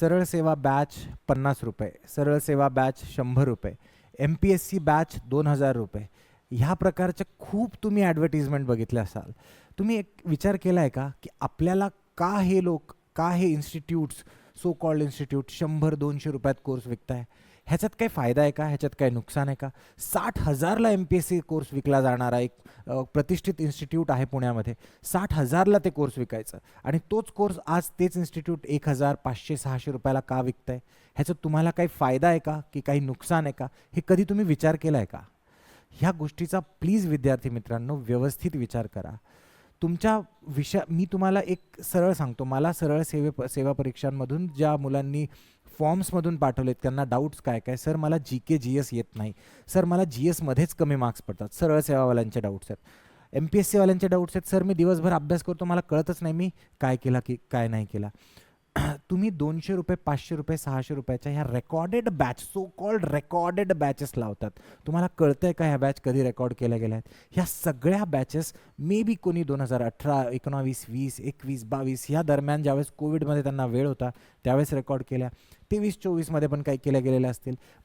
सरळ सेवा बॅच पन्नास रुपये सरळ सेवा बॅच शंभर रुपये M P S C batch दोन हजार रुपये. ह्या प्रकारच्या खूप तुम्ही ॲडव्हर्टिजमेंट बघितल्या असाल. तुम्ही एक विचार केला आहे का की आपल्याला का हे लोक का हे इन्स्टिट्यूट्स सो कॉल्ड इन्स्टिट्यूट शंभर दोनशे रुपयात कोर्स विकताय. ह्याच्यात काही फायदा आहे का? ह्याच्यात काही नुकसान आहे का? साठ हजारला M P S C course विकला जाणारा एक प्रतिष्ठित इन्स्टिट्यूट आहे पुण्यामध्ये. साठ हजारला ते कोर्स विकायचं. आणि तोच कोर्स आज तेच इन्स्टिट्यूट एक हजार पाचशे सहाशे रुपयाला का विकतंय? ह्याच्यात तुम्हाला काही फायदा आहे का? की काही नुकसान आहे का? हे कधी तुम्ही विचार केला आहे का? ह्या गोष्टीचा प्लीज विद्यार्थी मित्रांनो व्यवस्थित विचार करा. तुमच्या विषय मी तुम्हाला एक सरळ सांगतो. मला सरळ सेवे प- सेवा परीक्षांमधून ज्या मुलांनी फॉर्म्समधून पाठवलेत त्यांना डाऊट्स काय काय सर मला जी के जी एस येत नाही. सर मला जी एसमध्येच कमी मार्क्स पडतात सरळ सेवावाल्यांचे डाऊट्स आहेत. एम पी एस सीवाल्यांचे डाऊट्स आहेत सर मी दिवसभर अभ्यास करतो मला कळतच नाही मी काय केला की काय नाही केला. तुम्ही दोनशे रुपये पाचशे रुपये सहाशे रुपयाच्या ह्या recorded batch so called recorded batches लावतात. तुम्हाला कळतं आहे का ह्या बॅच कधी रेकॉर्ड केल्या गेल्या आहेत? ह्या सगळ्या बॅचेस मे बी कोणी दोन हजार अठरा एकोणावीस वीस एकवीस बावीस ह्या दरम्यान ज्यावेळेस कोविडमध्ये त्यांना वेळ होता त्यावेळेस रेकॉर्ड केल्या. तेवीस चोवीसमध्ये पण काही केल्या गेलेल्या असतील.